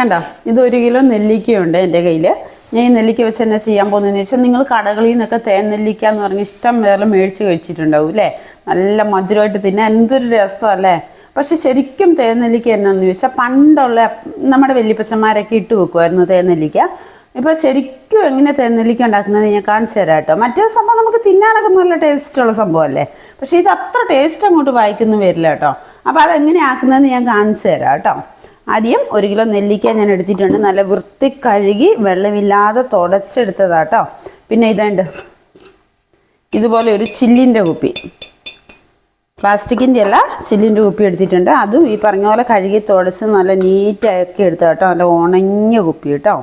കണ്ടോ? ഇത് ഒരു കിലോ നെല്ലിക്കയുണ്ട് എന്റെ കയ്യിൽ. ഞാൻ ഈ നെല്ലിക്ക വെച്ച് എന്നാ ചെയ്യാൻ പോകുന്നതെന്ന് വെച്ചാൽ നിങ്ങൾ കടകളിൽ നിന്നൊക്കെ തേൻ നെല്ലിക്ക എന്ന് പറഞ്ഞ് ഇഷ്ടം വേറെ മേടിച്ച് കഴിച്ചിട്ടുണ്ടാവും അല്ലേ? നല്ല മധുരമായിട്ട് തിന്നാൻ എന്തൊരു രസമല്ലേ പക്ഷെ ശരിക്കും തേൻ നെല്ലിക്ക എന്നാന്ന് ചോദിച്ചാൽ പണ്ടുള്ള നമ്മുടെ വല്യപ്പച്ചന്മാരൊക്കെ ഇട്ട് വെക്കുമായിരുന്നു തേൻ നെല്ലിക്ക. ഇപ്പോൾ ശരിക്കും എങ്ങനെ തേൻ നെല്ലിക്ക ഉണ്ടാക്കുന്നത് ഞാൻ കാണിച്ചു തരാം കേട്ടോ. മറ്റേ സംഭവം നമുക്ക് തിന്നാനൊക്കെ നല്ല ടേസ്റ്റുള്ള സംഭവമല്ലേ പക്ഷേ ഇത് അത്ര ടേസ്റ്റ് അങ്ങോട്ട് വായിക്കുന്നു വരില്ല കേട്ടോ. അപ്പോൾ അതെങ്ങനെ ആക്കുന്നതെന്ന് ഞാൻ കാണിച്ചു തരാം കേട്ടോ. ആദ്യം ഒരു കിലോ നെല്ലിക്ക ഞാൻ എടുത്തിട്ടുണ്ട്. നല്ല വൃത്തി കഴുകി വെള്ളമില്ലാതെ തുടച്ചെടുത്തതാട്ടോ പിന്നെ ഇതുണ്ട്. ഇതുപോലെ ഒരു ചില്ലിന്റെ കുപ്പി. പ്ലാസ്റ്റിക്കിന്റെ അല്ല ചില്ലിന്റെ കുപ്പി എടുത്തിട്ടുണ്ട്. അതും ഈ പറഞ്ഞ പോലെ കഴുകി തുടച്ച് നല്ല നീറ്റാക്കി എടുത്ത കേട്ടോ. നല്ല ഉണങ്ങിയ കുപ്പി കേട്ടോ.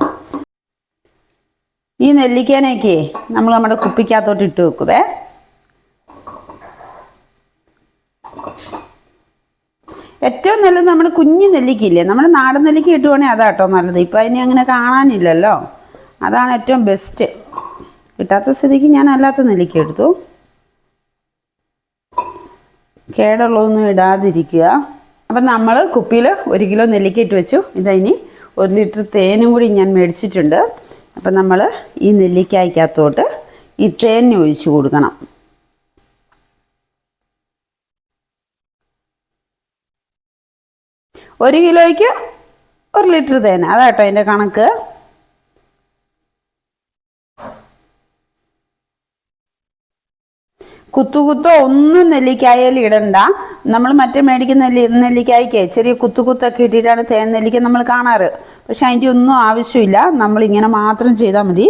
ഈ നെല്ലിക്കാനൊക്കെ നമ്മൾ നമ്മുടെ കുപ്പിക്കകത്തോട്ട് ഇട്ട് വെക്കുവേ. ഏറ്റവും നല്ലത് നമ്മുടെ കുഞ്ഞു നെല്ലിക്കയില്ലേ? നമ്മുടെ നാടൻ നെല്ലിക്ക കിട്ടുവാണെങ്കിൽ അതാ കേട്ടോ നല്ലത്. ഇപ്പം അതിനെ അങ്ങനെ കാണാനില്ലല്ലോ. അതാണ് ഏറ്റവും ബെസ്റ്റ് കിട്ടാത്ത സ്ഥിതിക്ക് ഞാൻ അല്ലാത്ത നെല്ലിക്ക എടുത്തു. കേടുള്ളതൊന്നും ഇടാതിരിക്കുക. അപ്പം നമ്മൾ കുപ്പിയിൽ ഒരു കിലോ നെല്ലിക്ക ഇട്ട് വെച്ചു. ഇതതിന് ഒരു ലിറ്റർ തേനും കൂടി ഞാൻ മേടിച്ചിട്ടുണ്ട്. അപ്പം നമ്മൾ ഈ നെല്ലിക്കായ്ക്കകത്തോട്ട് ഈ തേനെ ഒഴിച്ചു കൊടുക്കണം. ഒരു കിലോയ്ക്ക് ഒരു ലിറ്റർ തേൻ. അതാട്ടോ അതിന്റെ കണക്ക്. കുത്തു കുത്തോ ഒന്നും നെല്ലിക്കായാലും ഇടണ്ട. നമ്മൾ മറ്റേ മേടിക്കുന്ന നെല്ലി നെല്ലിക്കായ്ക്ക് ചെറിയ കുത്തു കുത്തൊക്കെ ഇട്ടിട്ടാണ് തേൻ നെല്ലിക്ക നമ്മൾ കാണാറ്. പക്ഷെ അതിന്റെ ഒന്നും ആവശ്യമില്ല. നമ്മൾ ഇങ്ങനെ മാത്രം ചെയ്താൽ മതി.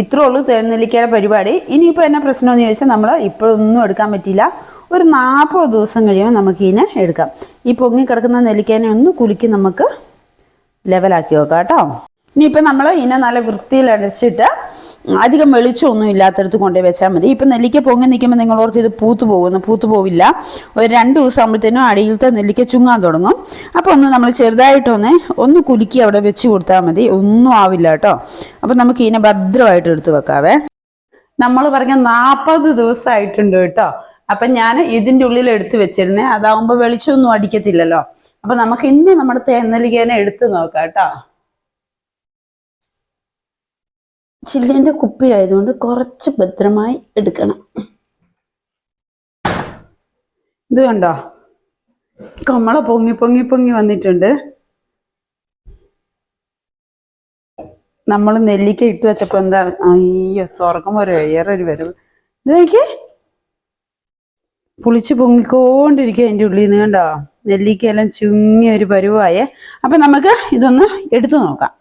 ഇത്രേ ഉള്ളൂ തേൻനെല്ലിക്കയുടെ പരിപാടി. ഇനിയിപ്പോൾ എന്നാ പ്രശ്നമെന്ന് ചോദിച്ചാൽ നമ്മൾ ഇപ്പോഴൊന്നും എടുക്കാൻ പറ്റില്ല ഒരു നാൽപ്പത് ദിവസം കഴിയുമ്പോൾ നമുക്ക് ഇതിനെ എടുക്കാം. ഈ പൊങ്ങി കിടക്കുന്ന നെല്ലിക്കേനെ ഒന്ന് കുലുക്കി നമുക്ക് ലെവലാക്കി നോക്കാം കേട്ടോ. ഇനിയിപ്പോൾ നമ്മൾ ഇതിനെ നല്ല വൃത്തിയിൽ അടച്ചിട്ട് അധികം വെളിച്ചമൊന്നും ഇല്ലാത്തടത്ത് കൊണ്ടുപോയി വെച്ചാൽ മതി. ഇപ്പം നെല്ലിക്ക പൊങ്ങി നിൽക്കുമ്പോൾ നിങ്ങളോർക്ക് ഇത് പൂത്ത് പോകുന്നു പൂത്ത് പോവില്ല. ഒരു രണ്ട് ദിവസം ആകുമ്പോഴത്തേനും അടിയിലത്തെ നെല്ലിക്ക ചുങ്ങാൻ തുടങ്ങും. അപ്പോൾ ഒന്ന് നമ്മൾ ചെറുതായിട്ടൊന്ന് ഒന്ന് കുലുക്കി അവിടെ വെച്ച് കൊടുത്താൽ മതി. ഒന്നും ആവില്ല കേട്ടോ. അപ്പോൾ നമുക്ക് ഇതിനെ ഭദ്രമായിട്ട് എടുത്ത് വെക്കാവേ. നമ്മൾ പറഞ്ഞ നാൽപ്പത് ദിവസമായിട്ടുണ്ട് കേട്ടോ. അപ്പം ഞാൻ ഇതിന്റെ ഉള്ളിൽ എടുത്ത് വെച്ചിരുന്നേ. അതാവുമ്പോൾ വെളിച്ചമൊന്നും അടിക്കത്തില്ലല്ലോ. അപ്പം നമുക്ക് ഇന്ന് നമ്മുടെ തേന്നലികേനെ എടുത്ത് നോക്കാം കേട്ടോ. ചില്ലിന്റെ കുപ്പി ആയതുകൊണ്ട് കുറച്ച് ഭദ്രമായി എടുക്കണം. ഇത് കണ്ടോ? കമ്മള പൊങ്ങി പൊങ്ങി പൊങ്ങി വന്നിട്ടുണ്ട്. നമ്മൾ നെല്ലിക്ക ഇട്ട് വെച്ചപ്പോൾ എന്താ? അയ്യോ തുറക്കുമ്പോൾ ഒരു വേറൊരു വരവ്. ഇത് നോക്കിയേ. പുളിച്ച് പൊങ്ങിക്കൊണ്ടിരിക്കുക അതിന്റെ ഉള്ളിൽ നിന്ന് കണ്ടോ? നെല്ലിക്കയെല്ലാം ചുങ്ങിയ ഒരു പരുവായേ. അപ്പം നമുക്ക് ഇതൊന്ന് എടുത്തു നോക്കാം.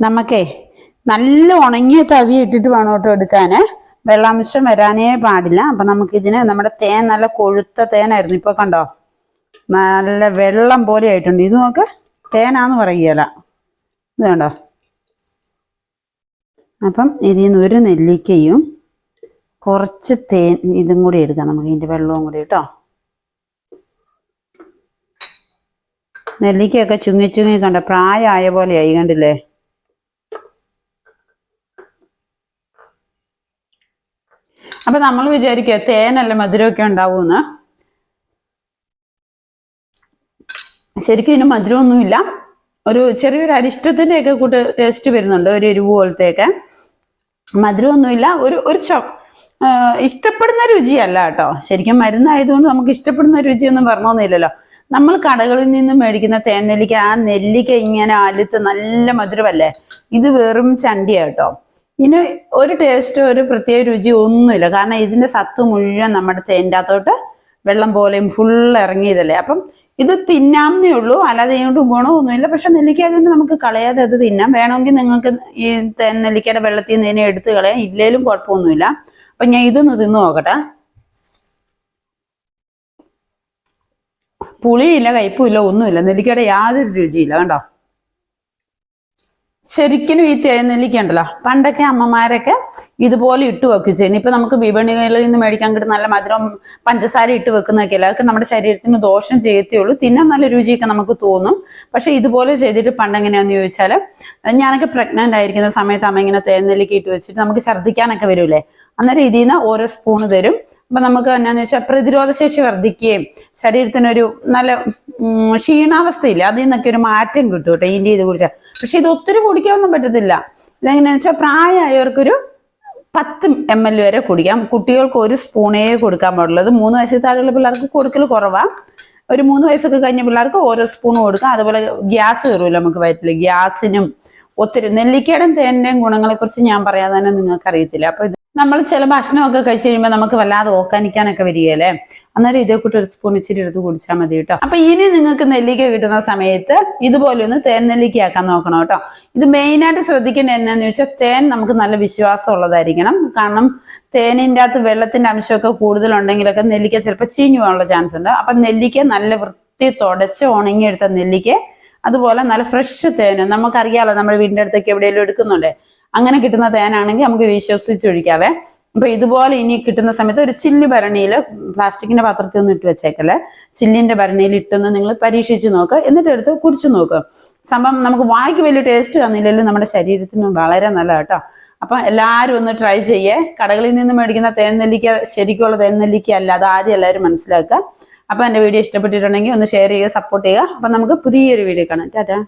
നമുക്കേ നല്ല ഉണങ്ങിയ തവി ഇട്ടിട്ട് വേണം കേട്ടോ എടുക്കാൻ വെള്ളാംശം വരാനേ പാടില്ല. അപ്പം നമുക്കിതിന് നമ്മുടെ തേൻ നല്ല കൊഴുത്ത തേനായിരുന്നു. ഇപ്പോൾ കണ്ടോ? നല്ല വെള്ളം പോലെ ആയിട്ടുണ്ട്. ഇത് നോക്ക്. തേനാന്ന് പറയുകയല്ല ഇത് കണ്ടോ? അപ്പം ഇതിൽ നിന്ന് ഒരു നെല്ലിക്കയും കുറച്ച് തേൻ ഇതും കൂടി എടുക്കാം നമുക്ക്. ഇതിന്റെ വെള്ളവും കൂടി കേട്ടോ. നെല്ലിക്കയൊക്കെ ചുങ്ങി ചുങ്ങി കണ്ട പ്രായമായ പോലെയായി കണ്ടില്ലേ? അപ്പൊ നമ്മൾ വിചാരിക്കുക തേനല്ല മധുരമൊക്കെ ഉണ്ടാവൂന്ന്. ശരിക്കും ഇതിന് മധുരമൊന്നുമില്ല. ഒരു ചെറിയൊരു അരിഷ്ടത്തിന്റെയൊക്കെ കൂട്ട് ടേസ്റ്റ് വരുന്നുണ്ട് ഒരു എരിവ് പോലത്തെയൊക്കെ. മധുരമൊന്നുമില്ല ഒരു ഒരു ചോ ഇഷ്ടപ്പെടുന്ന രുചിയല്ല കേട്ടോ. ശരിക്കും മരുന്നായതുകൊണ്ട് നമുക്ക് ഇഷ്ടപ്പെടുന്ന രുചിയൊന്നും പറഞ്ഞൊന്നുമില്ലല്ലോ നമ്മൾ കടകളിൽ നിന്ന് മേടിക്കുന്ന തേൻ നെല്ലിക്ക ആ നെല്ലിക്ക ഇങ്ങനെ അലുത്ത് നല്ല മധുരമല്ലേ? ഇത് വെറും ചണ്ടിയാ കേട്ടോ ഇതിന് ഒരു ടേസ്റ്റ് ഒരു പ്രത്യേക രുചി ഒന്നുമില്ല. കാരണം ഇതിന്റെ സത്ത് മുഴുവൻ നമ്മുടെ തേന്റെ അകത്തോട്ട് വെള്ളം പോലെയും ഫുൾ ഇറങ്ങിയതല്ലേ. അപ്പം ഇത് തിന്നാമേ ഉള്ളൂ. അല്ലാതെ ഇതുകൊണ്ട് ഗുണമൊന്നുമില്ല. പക്ഷെ നെല്ലിക്ക അതുകൊണ്ട് നമുക്ക് കളയാതെ അത് തിന്നാം. വേണമെങ്കിൽ നിങ്ങൾക്ക് ഈ തേൻ നെല്ലിക്കയുടെ വെള്ളത്തിൽ നിന്ന് ഇതിനെ എടുത്ത് കളയാം. ഇല്ലേലും കുഴപ്പമൊന്നുമില്ല. അപ്പം ഞാൻ ഇതൊന്ന് തിന്നു നോക്കട്ടെ. പുളിയില്ല കയ്പുമില്ല ഒന്നുമില്ല. നെല്ലിക്കയുടെ യാതൊരു രുചിയില്ല. കണ്ടോ? ശരിക്കും ഈ തേനെല്ലിക്കുണ്ടല്ലോ പണ്ടൊക്കെ അമ്മമാരൊക്കെ ഇതുപോലെ ഇട്ട് വെക്കും ചെയ്യുന്നു ഇപ്പൊ നമുക്ക് വിപണികളിൽ നിന്ന് മേടിക്കാൻ കിട്ടുന്ന നല്ല മധുരം പഞ്ചസാര ഇട്ട് വെക്കുന്നൊക്കെ അല്ല? അതൊക്കെ നമ്മുടെ ശരീരത്തിന് ദോഷം ചെയ്യത്തേ ഉള്ളൂ. തിന്നാൻ നല്ല രുചിയൊക്കെ നമുക്ക് തോന്നും. പക്ഷെ ഇതുപോലെ ചെയ്തിട്ട് പണ്ട് എങ്ങനെയാന്ന് ചോദിച്ചാൽ ഞാനൊക്കെ പ്രഗ്നന്റ് ആയിരിക്കുന്ന സമയത്ത് അമ്മ ഇങ്ങനെ തേനെല്ലിക്ക് ഇട്ട് വെച്ചിട്ട് നമുക്ക് ഛർദ്ദിക്കാനൊക്കെ വരൂലേ? അന്നേരം ഇതിൽ നിന്ന് ഓരോ സ്പൂണ് തരും. അപ്പൊ നമുക്ക് എന്നാന്ന് വെച്ചാൽ പ്രതിരോധ ശേഷി വർദ്ധിക്കുകയും ശരീരത്തിനൊരു നല്ല ക്ഷീണാവസ്ഥയില്ല? അതിൽ നിന്നൊക്കെ ഒരു മാറ്റം കിട്ടും കേട്ടോ ഇതിന്റെ ഇത് കുടിച്ചാൽ പക്ഷെ ഇത് ഒത്തിരി കുടിക്കാനൊന്നും പറ്റത്തില്ല. ഇതെങ്ങനെയാണെന്ന് വെച്ചാൽ പ്രായമായവർക്കൊരു പത്ത് എം എൽ വരെ കുടിക്കാം. കുട്ടികൾക്ക് ഒരു സ്പൂണേ കൊടുക്കാൻ പാടുള്ളൂ. അത് മൂന്ന് വയസ്സിൽ താഴെയുള്ള പിള്ളേർക്ക് കൊടുക്കൽ കുറവാണ് ഒരു മൂന്ന് വയസ്സൊക്കെ കഴിഞ്ഞ പിള്ളേർക്ക് ഓരോ സ്പൂൺ കൊടുക്കാം. അതുപോലെ ഗ്യാസ് കയറുമല്ലോ നമുക്ക് വയറ്റിൽ ഗ്യാസിനും ഒത്തിരി നെല്ലിക്കയുടെ ഗുണങ്ങളെ കുറിച്ച് ഞാൻ പറയാതെ തന്നെ നിങ്ങൾക്ക് അറിയത്തില്ല അപ്പൊ ഇത് നമ്മൾ ചില ഭക്ഷണമൊക്കെ കഴിച്ചു കഴിയുമ്പോൾ നമുക്ക് വല്ലാതെ ഓക്കാനിക്കാനൊക്കെ വരികയല്ലേ? അന്നേരം ഇതേ കൂട്ടി ഒരു സ്പൂൺ ഇച്ചിരി എടുത്ത് കുടിച്ചാൽ മതി കേട്ടോ. അപ്പൊ ഇനി നിങ്ങൾക്ക് നെല്ലിക്ക കിട്ടുന്ന സമയത്ത് ഇതുപോലെ ഒന്ന് തേൻ നെല്ലിക്ക ആക്കാൻ നോക്കണം കേട്ടോ. ഇത് മെയിനായിട്ട് ശ്രദ്ധിക്കേണ്ടത് എന്നാന്ന് ചോദിച്ചാൽ തേൻ നമുക്ക് നല്ല വിശ്വാസം ഉള്ളതായിരിക്കണം. കാരണം തേനിന്റെ അകത്ത് വെള്ളത്തിന്റെ അംശമൊക്കെ കൂടുതലുണ്ടെങ്കിലൊക്കെ നെല്ലിക്ക ചിലപ്പോൾ ചീഞ്ഞു പോകാനുള്ള ചാൻസ് ഉണ്ട്. അപ്പൊ നെല്ലിക്ക നല്ല വൃത്തി തുടച്ച് ഉണങ്ങിയെടുത്ത നെല്ലിക്ക അതുപോലെ നല്ല ഫ്രഷ് തേന്. നമുക്കറിയാലോ നമ്മുടെ വീടിന്റെ അടുത്തേക്ക് എവിടെയെങ്കിലും എടുക്കുന്നുണ്ടേ. അങ്ങനെ കിട്ടുന്ന തേനാണെങ്കിൽ നമുക്ക് വിശ്വസിച്ച് ഒഴിക്കാവേ. അപ്പൊ ഇതുപോലെ ഇനി കിട്ടുന്ന സമയത്ത് ഒരു ചില്ല് ഭരണിയിൽ പ്ലാസ്റ്റിക്കിന്റെ പാത്രത്തിൽ ഒന്ന് ഇട്ട് വെച്ചേക്കല്ലേ. ചില്ലിന്റെ ഭരണിയിൽ ഇട്ടൊന്ന് നിങ്ങൾ പരീക്ഷിച്ച് നോക്കുക എന്നിട്ട് എടുത്ത് കുടിച്ചു നോക്കുക സംഭവം നമുക്ക് വായിക്ക് വലിയ ടേസ്റ്റ് തന്നില്ലെങ്കിലും നമ്മുടെ ശരീരത്തിന് വളരെ നല്ല കേട്ടോ അപ്പൊ എല്ലാവരും ഒന്ന് ട്രൈ ചെയ്യേ. കടകളിൽ നിന്ന് മേടിക്കുന്ന തേൻ നെല്ലിക്ക ശരിക്കുള്ള തേൻ നെല്ലിക്ക അല്ല. അത് ആദ്യം എല്ലാവരും മനസ്സിലാക്കുക. അപ്പൊ എന്റെ വീഡിയോ ഇഷ്ടപ്പെട്ടിട്ടുണ്ടെങ്കിൽ ഒന്ന് ഷെയർ ചെയ്യുക സപ്പോർട്ട് ചെയ്യുക. അപ്പൊ നമുക്ക് പുതിയൊരു വീഡിയോ കാണാം. ടാറ്റാ.